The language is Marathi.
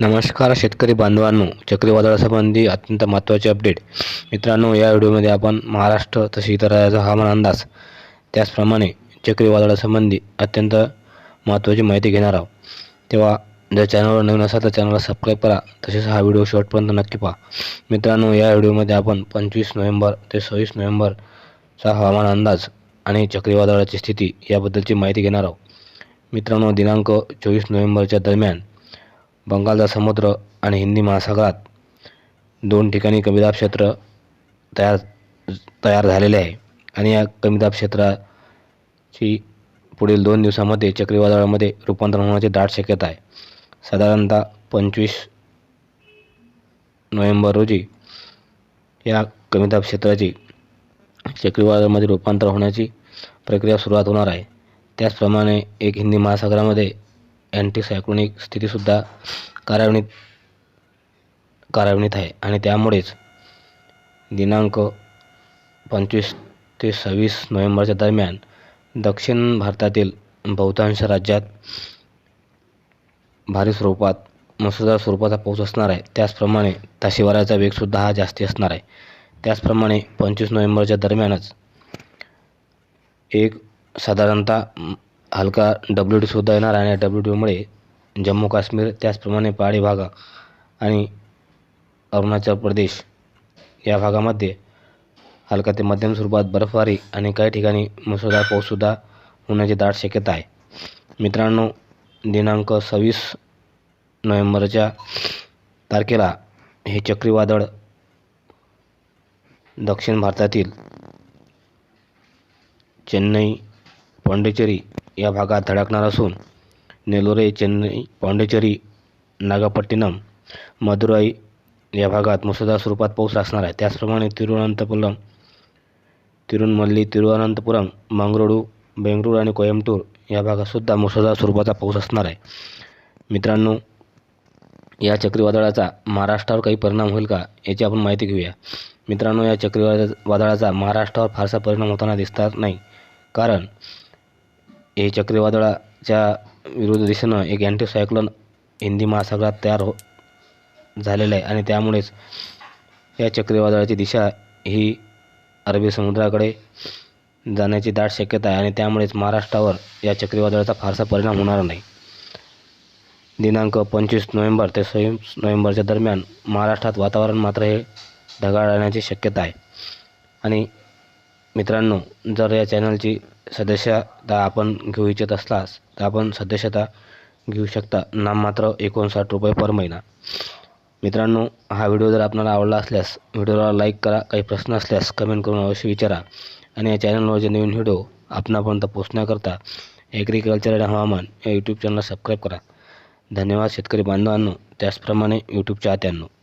नमस्कार शेतकरी बांधवांनो चक्रीवादळासंबंधी अत्यंत महत्त्वाचे अपडेट. मित्रांनो या व्हिडिओमध्ये आपण महाराष्ट्र तसे इतर राज्याचा हवामान अंदाज त्याचप्रमाणे चक्रीवादळासंबंधी अत्यंत महत्त्वाची माहिती घेणार आहोत. तेव्हा जर चॅनलवर नवीन असाल तर चॅनलला सबस्क्राईब करा तसेच हा व्हिडिओ शेवटपर्यंत नक्की पहा. मित्रांनो या व्हिडिओमध्ये आपण पंचवीस नोव्हेंबर ते सव्वीस नोव्हेंबरचा हवामान अंदाज आणि चक्रीवादळाची स्थिती याबद्दलची माहिती घेणार आहोत. मित्रांनो दिनांक चोवीस नोव्हेंबरच्या दरम्यान बंगालचा समुद्र आणि हिंदी महासागरात दोन ठिकाणी कमीदाब क्षेत्र तयार तयार झालेले आहे. आणि या कमीदाब क्षेत्राची पुढील दोन दिवसामध्ये चक्रीवादळामध्ये रूपांतर होण्याची दाट शक्यता आहे. साधारणतः पंचवीस नोव्हेंबर रोजी या कमीदाब क्षेत्राची चक्रीवादळामध्ये रूपांतर होण्याची प्रक्रिया सुरुवात होणार आहे. त्याचप्रमाणे एक हिंदी महासागरामध्ये अँटीसायक्लोनिक स्थितीसुद्धा कार्यान्वित कार्यान्वित आहे. आणि त्यामुळेच दिनांक पंचवीस ते सव्वीस नोव्हेंबरच्या दरम्यान दक्षिण भारतातील बहुतांश राज्यात भारी स्वरूपात मुसळधार स्वरूपाचा पाऊस असणार आहे. त्याचप्रमाणे ताशिवाऱ्याचा वेगसुद्धा हा जास्ती असणार आहे. त्याचप्रमाणे पंचवीस नोव्हेंबरच्या दरम्यानच एक साधारणतः हलका डब्ल्यू डीसुद्धा येणार आणि डब्ल्यू डीमुळे जम्मू काश्मीर त्याचप्रमाणे पहाडी भागा आणि अरुणाचल प्रदेश या भागामध्ये हलका ते मध्यम स्वरूपात बर्फबारी आणि काही ठिकाणी मुसळधार पाऊससुद्धा होण्याची दाट शक्यता आहे. मित्रांनो दिनांक सव्वीस नोव्हेंबरच्या तारखेला हे चक्रीवादळ दक्षिण भारतातील चेन्नई पाँडेचेरी या भागात धडकणार असून नेलोरे चेन्नई पाँडेचेरी नागपट्टिनम मदुराई या भागात मुसळधार स्वरूपात पाऊस असणार आहे. त्याचप्रमाणे तिरुवनंतपुरम तिरुनमल्ली तिरुवनंतपुरम मंगळुरू बेंगळूर आणि कोयंबटूर या भागातसुद्धा मुसळधार स्वरूपाचा पाऊस असणार आहे. मित्रांनो या चक्रीवादळाचा महाराष्ट्रावर काही परिणाम होईल का याची आपण माहिती घेऊया. मित्रांनो या चक्रीवादळ वादळाचा महाराष्ट्रावर फारसा परिणाम होताना दिसणार नाही. कारण हे चक्रीवादळाच्या विरुद्ध दिशेनं एक अँटीसायक्लोन हिंदी महासागरात तयार हो झालेलं आहे आणि त्यामुळेच या चक्रीवादळाची दिशा ही अरबी समुद्राकडे जाण्याची दाट शक्यता आहे आणि त्यामुळेच महाराष्ट्रावर या चक्रीवादळाचा फारसा परिणाम होणार नाही. दिनांक पंचवीस नोव्हेंबर ते सव्वीस नोव्हेंबरच्या दरम्यान महाराष्ट्रात वातावरण मात्र हे ढगाळ राहण्याची शक्यता आहे आणि मित्रांनो जर या चॅनलची सदस्यता आपण घेऊ इच्छित असलास तर आपण सदस्यता घेऊ शकता नाममात्र एकोणसाठ रुपये पर महिना. मित्रांनो हा व्हिडिओ जर आपल्याला आवडला असल्यास व्हिडिओला लाईक करा काही प्रश्न असल्यास कमेंट करून अवश्य विचारा. आणि या चॅनलवरचे नवीन व्हिडिओ आपणापर्यंत पोचण्याकरता ॲग्रिकल्चर आणि हवामान या यूट्यूब चॅनलला सबस्क्राईब करा. धन्यवाद शेतकरी बांधवांनो. त्याचप्रमाणे यूट्यूब चाहत्यांनो